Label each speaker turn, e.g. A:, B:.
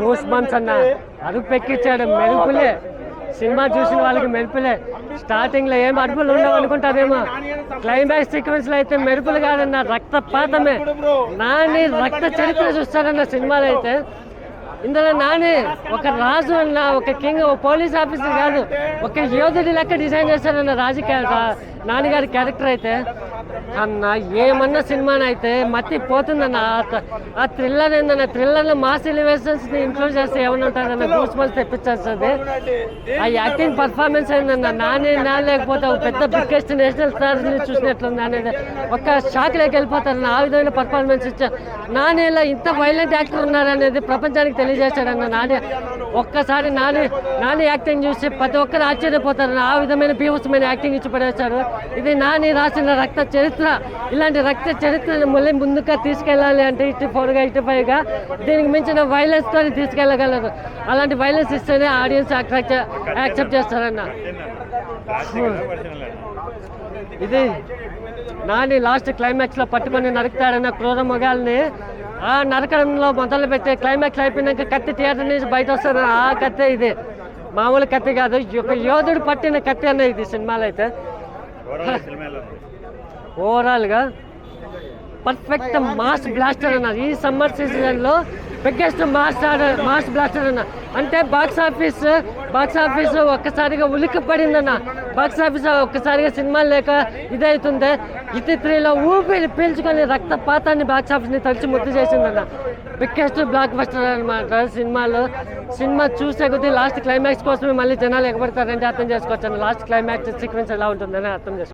A: Goose bumps అన్న. అరుపు ఎక్కించాడు మెరుపులే. Cinema చూసిన వాళ్ళకి మెరుపులే. స్టార్టింగ్లో ఏం అరుపులు ఉండవు అనుకుంటారేమో క్లైమాక్స్ సీక్వెన్స్లో అయితే మెరుపులు కాదన్న రక్తపాతమే. నాని రక్త చరిత్ర చూస్తారన్న సినిమాలో అయితే. ఇందులో నాని ఒక రాజు అన్న ఒక కింగ్ ఒక పోలీస్ ఆఫీసర్ కాదు ఒక యోధుడి లెక్క డిజైన్ చేశారన్న రాజు నాన్నగారి క్యారెక్టర్ అయితే. అన్న ఏమన్నా సినిమానైతే మట్టి పోతుందన్న ఆ ఆ థ్రిల్లర్ ఏందన్న థ్రిల్లర్లో మాస్ ఎలివేషన్స్ ఇంక్లూడ్ చేస్తే ఏమన్నా ఉంటుందన్న గూస్ బల్స్ తెప్పించేస్తుంది ఆ యాక్టింగ్ పర్ఫార్మెన్స్ ఏందన్న నానే నా లేకపోతే ఒక పెద్ద బిగ్గెస్ట్ నేషనల్ స్టార్ని చూసినట్లుంది అనేది ఒక షాక్ లేక వెళ్ళిపోతారు ఆ విధమైన పర్ఫార్మెన్స్ ఇచ్చారు నానేలా ఇంత వైలెంట్ యాక్టర్ ఉన్నారనేది ప్రపంచానికి తెలియజేశాడన్న నానే. ఒక్కసారి నాని నాని యాక్టింగ్ చూసి ప్రతి ఒక్కరు ఆశ్చర్యపోతారు ఆ విధమైన బీభత్సమైన యాక్టింగ్ ఇచ్చి పడేశారు ఇది నాని రాసిన రక్త చరిత్ర ఇలాంటి రక్త చరిత్రను మళ్ళీ ముందుగా తీసుకెళ్ళాలి అంటే ఇటు ఫోర్గా ఇటు పైగా దీనికి మించిన వైలెన్స్తో తీసుకెళ్ళగలరు. అలాంటి వైలెన్స్ ఇస్తేనే ఆడియన్స్ అట్రాక్ట్ యాక్సెప్ట్ చేస్తారన్న. ఇది నాని లాస్ట్ క్లైమాక్స్లో పట్టుకొని నరుకుతాడన్న క్రూర మొగాల్ని ఆ నరకడంలో మొదలు పెట్టే క్లైమాక్స్ అయిపోయినాక కత్తి థియేటర్ నుంచి బయట వస్తారు ఆ కత్తే ఇది. మామూలు కత్తి కాదు ఒక యోధుడు పట్టిన కత్తి అన్న ఇది సినిమాలో అయితే. ఓవరాల్గా పర్ఫెక్ట్ మాస్ బ్లాస్టర్ అన్న. ఈ సమ్మర్ సీజన్లో బిగ్గెస్ట్ మాస్ మాస్ బ్లాస్టర్ అన్న. అంటే బాక్స్ ఆఫీస్ బాక్స్ ఆఫీస్ ఒక్కసారిగా ఉలిక్కి పడిందన్న బాక్స్ ఆఫీస్ ఒక్కసారిగా సినిమాలు లేక ఇదవుతుంది ఇది త్రీలో ఊపిరి పీల్చుకొని రక్తపాతాన్ని బాక్స్ ఆఫీస్ని తడిచి ముద్దు చేసిందన్న. బిగ్గెస్ట్ బ్లాక్ బస్టర్ అనమాట సినిమాలు. సినిమా చూసే కొద్దీ లాస్ట్ క్లైమాక్స్ కోసమే మళ్ళీ జనాలు ఎగబడతారంటే అర్థం చేసుకోవచ్చు లాస్ట్ క్లైమాక్స్ సీక్వెన్స్ ఎలా ఉంటుందని అర్థం చేసుకోవచ్చు